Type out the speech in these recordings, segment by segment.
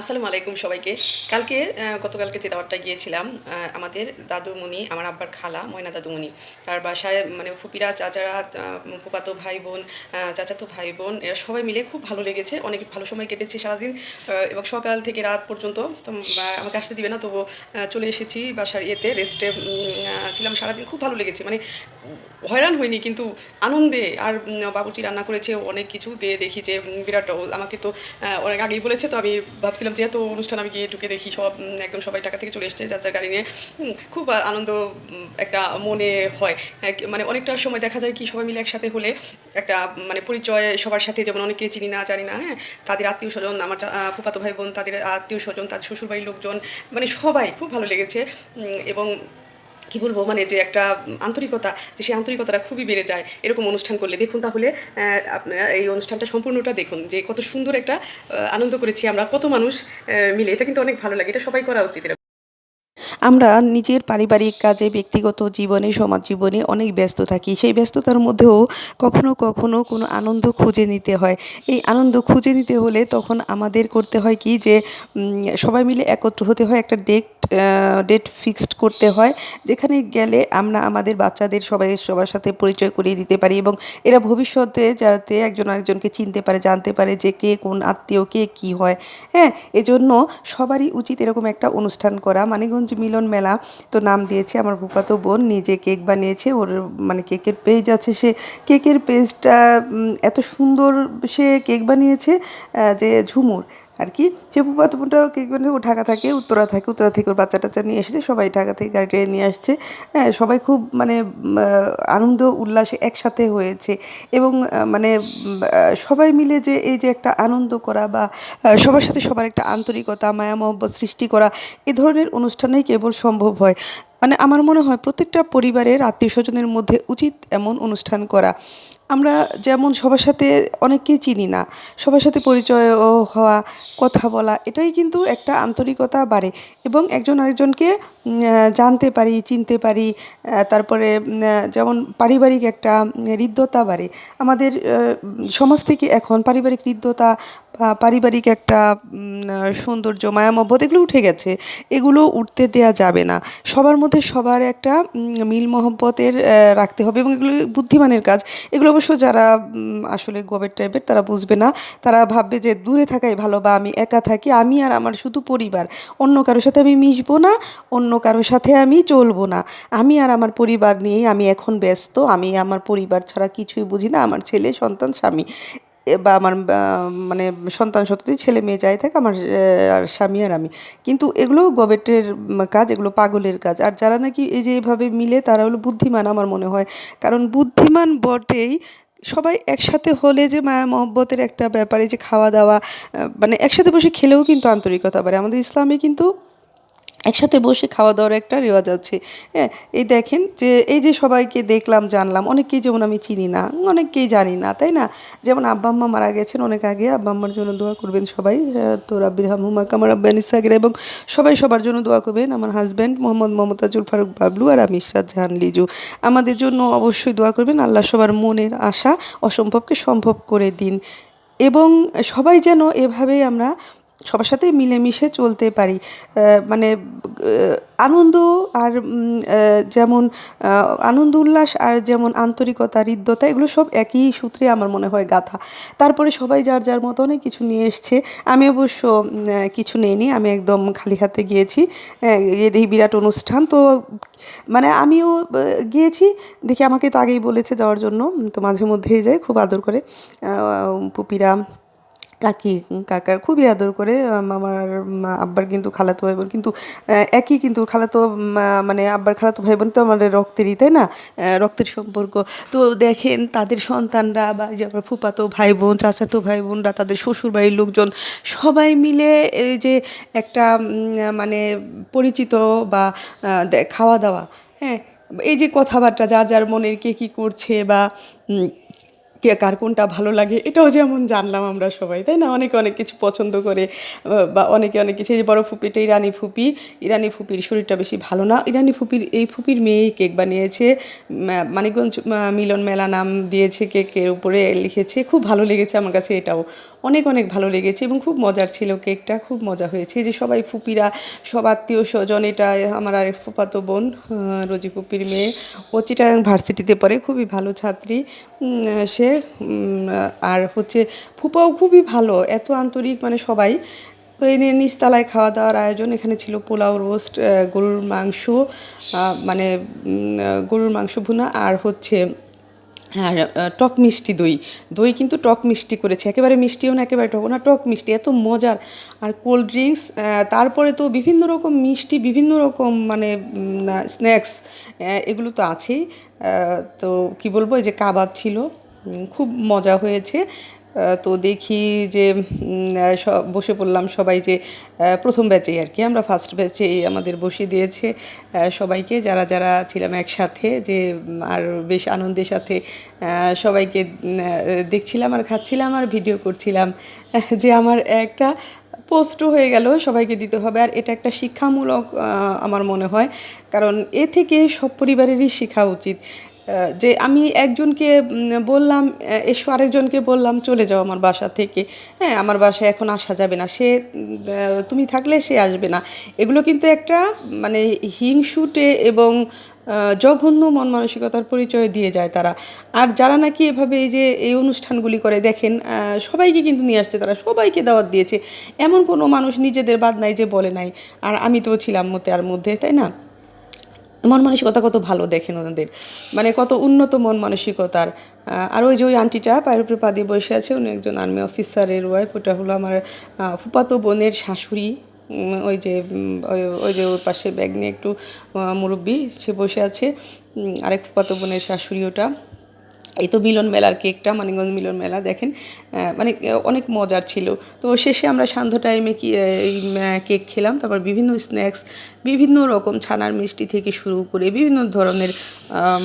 আসসালামু আলাইকুম সবাইকে। কালকে গতকালকে যে দাওয়াতটা গিয়েছিলাম আমাদের দাদুমণি, আমার আব্বার খালা, ময়না দাদুমণি, তার বাসায় মানে ফুপিরা, চাচারা ফুপাতো ভাই বোন চাচাতো ভাই বোন এরা সবাই মিলে খুব ভালো লেগেছে, অনেক ভালো সময় কেটেছে সারাদিন এবং সকাল থেকে রাত পর্যন্ত তো আমাকে আসতে দিবে না তবু চলে এসেছি বাসার ইয়েতে রেস্টে ছিলাম সারাদিন, খুব ভালো লেগেছে। মানে হয়রান হয়নি কিন্তু আনন্দে আর বাবুর্চি রান্না করেছে অনেক কিছু দিয়ে দেখি যে বিরাট আমাকে তো অনেক আগেই বলেছে, তো আমি ভাবছিলাম যেহেতু অনুষ্ঠান আমি গিয়ে ঢুকে দেখি, সব একদম সবাই টাকা থেকে চলে এসছে, যার যার গাড়ি নিয়ে খুব আনন্দ একটা মনে হয় মানে অনেকটা সময় দেখা যায় কি, সবাই মিলে একসাথে হলে একটা মানে পরিচয় সবার সাথে, যেমন অনেকে চিনি না, জানি না হ্যাঁ তাদের আত্মীয় স্বজন, আমার ফুফাতো ভাই বোন তাদের আত্মীয় স্বজন তাদের শ্বশুরবাড়ির লোকজন মানে সবাই, খুব ভালো লেগেছে এবং কি বলব মানে যে একটা আন্তরিকতা, যে সেই আন্তরিকতাটা খুবই বেড়ে যায় এরকম অনুষ্ঠান করলে দেখুন তাহলে আপনারা এই অনুষ্ঠানটা সম্পূর্ণটা দেখুন, যে কত সুন্দর একটা আনন্দ করেছি আমরা কত মানুষ মিলে, এটা কিন্তু অনেক ভালো লাগে, এটা সবাই করা উচিত। আমরা নিজের পারিবারিক কাজে, ব্যক্তিগত জীবনে, সমাজ জীবনে অনেক ব্যস্ত থাকি। সেই ব্যস্ততার মধ্যেও কখনো কখনো কোনো আনন্দ খুঁজে নিতে হয়। এই আনন্দ খুঁজে নিতে হলে তখন আমাদের করতে হয় কি যে সবাই মিলে একত্র হতে হয়, একটা ডেট ডেট ফিক্সড করতে হয়, যেখানে গেলে আমরা আমাদের বাচ্চাদের সবাই, সবার সাথে পরিচয় করিয়ে দিতে পারি এবং এরা ভবিষ্যতে যাতে একজন আরেকজনকে চিনতে পারে, জানতে পারে যে কে কোন আত্মীয়, কে কী হয়। হ্যাঁ এজন্য সবারই উচিত এরকম একটা অনুষ্ঠান করা। মানিগঞ্জ মিলন মেলা তো নাম দিয়েছে আমার ফুফাতো বোন, নিজে কেক বানিয়েছে, ওর মানে কেকের পেজ আছে সে, কেকের পেজটা এত সুন্দর সে কেক বানিয়েছে যে ঝুমুর। আর কি? ফুফাতো বোনটাও কেক বানিয়ে ও ঢাকা থাকে, উত্তরা থাকে, উত্তরা থেকে ওর বাচ্চা টাচ্চা নিয়ে এসেছে, সবাই ঢাকা থেকে গাড়ি নিয়ে আসছে। হ্যাঁ সবাই খুব মানে আনন্দ, উল্লাসে একসাথে হয়েছে এবং মানে সবাই মিলে যে এই যে একটা আনন্দ করা বা সবার সাথে সবার একটা আন্তরিকতা, মায়া, মহব্বত সৃষ্টি করা, এ ধরনের অনুষ্ঠানেই কেবল সম্ভব হয়। মানে আমার মনে হয় প্রত্যেকটা পরিবারের আত্মীয় স্বজনের মধ্যে উচিত এমন অনুষ্ঠান করা। আমরা যেমন সবার সাথে অনেককেই চিনি না, সবার সাথে পরিচয় হওয়া, কথা বলা, এটাই কিন্তু একটা আন্তরিকতা বাড়ে এবং একজন আরেকজনকে জানতে পারি, চিনতে পারি তারপরে যেমন পারিবারিক একটা হৃদ্যতা বাড়ে। আমাদের সমাজ থেকে এখন পারিবারিক হৃদ্যতা পারিবারিক একটা সৌন্দর্য মায়ামব্বত এগুলো উঠে গেছে। এগুলো উঠতে দেয়া যাবে না। সবার মধ্যে সবার একটা মিল মহব্বতের রাখতে হবে এবং এগুলো বুদ্ধিমানের কাজ। এগুলো অবশ্য যারা আসলে গবের টাইপের তারা বুঝবে না। তারা ভাববে যে দূরে থাকাই ভালো বা আমি একা থাকি, আমি আর আমার শুধু পরিবার। অন্য কারোর সাথে আমি মিশবো না, অন্য কারোর সাথে আমি চলবো না। আমি আর আমার পরিবার নিয়েই আমি এখন ব্যস্ত, আমি আমার পরিবার ছাড়া কিছুই বুঝি না, আমার ছেলে, সন্তান, স্বামী। বা আমার মানে সন্তান সন্ততি, ছেলে মেয়ে যাই থাকে, আমার আর স্বামী আর আমি। কিন্তু এগুলো গবেটের কাজ, এগুলো পাগলের কাজ। আর যারা নাকি এই যে এভাবে মিলে, তারা হলো বুদ্ধিমান আমার মনে হয়। কারণ বুদ্ধিমান বটেই সবাই একসাথে হলে যে মায়া মহব্বতের একটা ব্যাপারে যে খাওয়া দাওয়া মানে একসাথে বসে খেলেও কিন্তু আন্তরিকতা বাড়ে। আমাদের ইসলামে কিন্তু একসাথে বসে খাওয়া দাওয়ার একটা রেওয়াজ আছে। হ্যাঁ এই দেখেন যে এই যে সবাইকে দেখলাম জানলাম অনেককেই যেমন আমি চিনি না অনেককেই জানি না তাই না? যেমন আব্বা আম্মা মারা গেছেন অনেক আগে আব্বা আম্মার জন্য দোয়া করবেন সবাই হ্যাঁ, তো রাব্বির হামহুমা কামার আব্বান ইসাগের এবং সবাই সবার জন্য দোয়া করবেন। আমার হাজব্যান্ড মোহাম্মদ মমতাজুল ফারুক বাবলু আর আমি ইশরাত জাহান লিজু। আমাদের জন্য অবশ্যই দোয়া করবেন আল্লাহ সবার মনের আশা অসম্ভবকে সম্ভব করে দিন। এবং সবাই যেন এভাবেই আমরা সবার সাথে মিলেমিশে চলতে পারি। মানে আনন্দ আর যেমন আনন্দ উল্লাস আর যেমন আন্তরিকতা, হৃদ্যতা, এগুলো সব একই সূত্রে আমার মনে হয় গাথা। তারপরে সবাই যার যার মতো অনেক কিছু নিয়ে এসছে। আমি অবশ্য কিছু নেইনি। আমি একদম খালি হাতে গিয়েছি। গিয়ে দেখি বিরাট অনুষ্ঠান। তো মানে আমিও গিয়েছি। দেখি আমাকে তো আগেই বলেছে যাওয়ার জন্য। তো মাঝে মধ্যেই যাই, খুব আদর করে। পুপিরা কাকি কাকার খুবই আদর করে আম, আমার আব্বার কিন্তু খালাতো ভাই বোন। কিন্তু একই কিন্তু খালাতো মানে আব্বার খালাতো ভাই বোন তো আমাদের রক্তেরই তাই না? রক্তের সম্পর্ক। তো দেখেন তাদের সন্তানরা বা যে আমার ফুপাতো ভাই বোন চাচাতো ভাই বোনরা তাদের শ্বশুর বাড়ির লোকজন সবাই মিলে এই যে একটা মানে পরিচিত বা খাওয়া দাওয়া হ্যাঁ? এই যে কথাবার্তা যার যার মনের কে কী করছে বা কে কার কোনটা ভালো লাগে, এটাও যেমন জানলাম আমরা সবাই, তাই না? অনেকে অনেক কিছু পছন্দ করে বা অনেকে অনেক কিছু, এই যে বড় ফুপিটা ইরানি ফুপি, ইরানি ফুপির শরীরটা বেশি ভালো না। ইরানি ফুপির, এই ফুপির মেয়েই কেক বানিয়েছে মানিকগঞ্জ মিলন মেলা নাম দিয়েছে কেকের উপরে, লিখেছে, খুব ভালো লেগেছে আমার কাছে এটাও। অনেক অনেক ভালো লেগেছে এবং খুব মজার ছিল কেকটা, খুব মজা হয়েছে। যে সবাই ফুপিরা, সব আত্মীয় স্বজন, এটা আমার আর ফুপাতো বোন রোজি ফুপির মেয়ে, ও চিটাগাং ভার্সিটিতে পড়ে, খুবই ভালো ছাত্রী। সে উম, আর হচ্ছে ফুপাও খুবই ভালো এত আন্তরিক মানে সবাই। তো এই নিয়ে নিচতলায় খাওয়া দাওয়ার আয়োজন এখানে ছিল পোলাও রোস্ট গরুর মাংস মানে গরুর মাংস ভুনা আর হচ্ছে আর টক মিষ্টি দই। দই কিন্তু টক মিষ্টি করেছে একেবারে মিষ্টিও না একেবারে টক না টক মিষ্টি এত মজার। আর কোল্ড ড্রিঙ্কস তারপরে তো বিভিন্ন রকম মিষ্টি বিভিন্ন রকম মানে স্ন্যাক্স এগুলো তো আছেই। তো কি বলব এই যে কাবাব ছিল খুব মজা হয়েছে। তো দেখি যে বসে পড়লাম সবাই যে প্রথম ব্যাচেই আর কি। আমরা ফার্স্ট ব্যাচেই আমাদের বসিয়ে দিয়েছে সবাইকে। যারা যারা ছিলাম একসাথে যে আর বেশ আনন্দের সাথে সবাইকে দেখছিলাম আর খাচ্ছিলাম আর ভিডিও করছিলাম যে আমার একটা পোস্টও হয়ে গেল, সবাইকে দিতে হবে। আর এটা একটা শিক্ষামূলক আমার মনে হয়। কারণ এ থেকে সব পরিবারেরই শেখা উচিত। যে আমি একজনকে বললাম এসো আরেকজনকে বললাম, চলে যাও আমার বাসা থেকে। হ্যাঁ আমার বাসায় এখন আসা যাবে না। সে তুমি থাকলে সে আসবে না। এগুলো কিন্তু একটা মানে হিংসুটে এবং জঘন্য মন মানসিকতার পরিচয় দিয়ে যায় তারা। আর যারা নাকি এভাবে এই যে, এই অনুষ্ঠানগুলি করে, দেখেন সবাইকে কিন্তু নিয়ে আসছে তারা, সবাইকে দাওয়াত দিয়েছে। এমন কোনো মানুষ নিজেদের বাদ নাই যে বলে নাই। আর আমি তো ছিলাম মতে আর মধ্যে, তাই না? মন মানসিকতা কত ভালো দেখেন ওনাদের। মানে কত উন্নত মন মানসিকতার। আর ওই যে ওই আন্টিটা পায়ের উপরে পা দিয়ে বসে আছে, উনি একজন আর্মি অফিসারের ওয়াইফ ওটা হলো আমার ফুপাতো বোনের শাশুড়ি। ওই যে ওই- যে ওর পাশে ব্যাগ নিয়ে একটু মুরব্বী, সে বসে আছে। আরেক ফুপাতো বোনের শাশুড়ি ওটা। এই তো মিলন মেলার কেকটা, মানিকগঞ্জ মিলন মেলা, দেখেন মানে অনেক মজার ছিল। তো শেষে আমরা সান্ধ্য টাইমে কি এই কেক খেলাম, তারপর বিভিন্ন স্ন্যাক্স বিভিন্ন রকম ছানার মিষ্টি থেকে শুরু করে বিভিন্ন ধরনের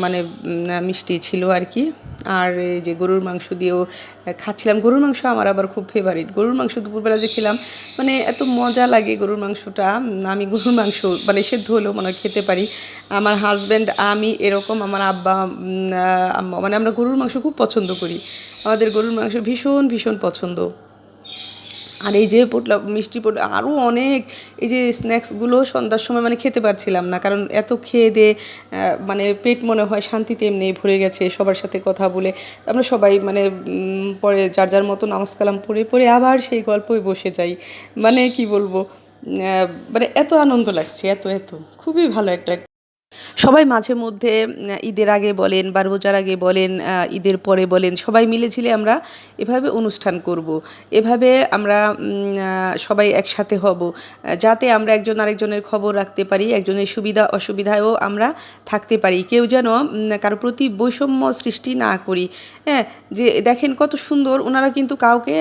মানে মিষ্টি ছিল আর কি। আর এই যে গরুর মাংস দিয়েও খাচ্ছিলাম। গরুর মাংস আমার আবার খুব ফেভারিট গরুর মাংস দুপুরবেলা যে খেলাম মানে এত মজা লাগে গরুর মাংসটা। আমি গরুর মাংস মানে সেদ্ধ হলেও মনে খেতে পারি। আমার হাজব্যান্ড আমি, এরকম আমার আব্বা মানে আমরা গরুর মাংস খুব পছন্দ করি। আমাদের গরুর মাংস ভীষণ ভীষণ পছন্দ। আর এই যে পোটলা মিষ্টি পোটলা আরও অনেক এই যে স্ন্যাক্সগুলো সন্ধ্যার সময় মানে খেতে পারছিলাম না। কারণ এত খেয়ে দিয়ে আহ, মানে পেট মনে হয় শান্তিতে এমনি ভরে গেছে সবার সাথে কথা বলে। আমরা সবাই মানে পরে যার যার মতো নামাজ কালাম পড়ে পড়ে আবার সেই গল্পই বসে যাই। মানে কি বলব মানে এত আনন্দ লাগছে এত এত। খুবই ভালো একটা সবাই মাঝে মধ্যে ঈদের আগে বলেন বা রোজার আগে বলেন ঈদের পরে বলেন সবাই মিলেছিলে আমরা এভাবে অনুষ্ঠান করব। এভাবে আমরা সবাই একসাথে হব যাতে আমরা একজন আরেকজনের খবর রাখতে পারি একজনের সুবিধা অসুবিধায়ও আমরা থাকতে পারি। কেউ যেন কারও প্রতি বৈষম্য সৃষ্টি না করি। হ্যাঁ যে দেখেন কত সুন্দর ওনারা কিন্তু কাউকে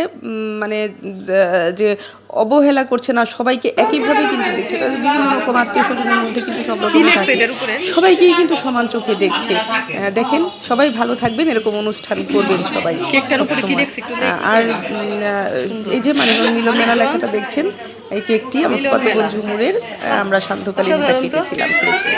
মানে যে অবহেলা করছে না সবাইকে একইভাবে কিন্তু দেখছে। বিভিন্ন রকম আত্মীয় স্বজনের মধ্যে কিন্তু সব রকম থাকে। সবাইকেই কিন্তু সমান চোখে দেখছে। দেখেন সবাই ভালো থাকবেন এরকম অনুষ্ঠান করবেন সবাই আর এই যে মানে মিলন মেলা লেখাটা দেখছেন এই কেকটি আমার কতগুলো ঝুমুরের আমরা শান্তকালীন কেটেছিলাম খেয়েছি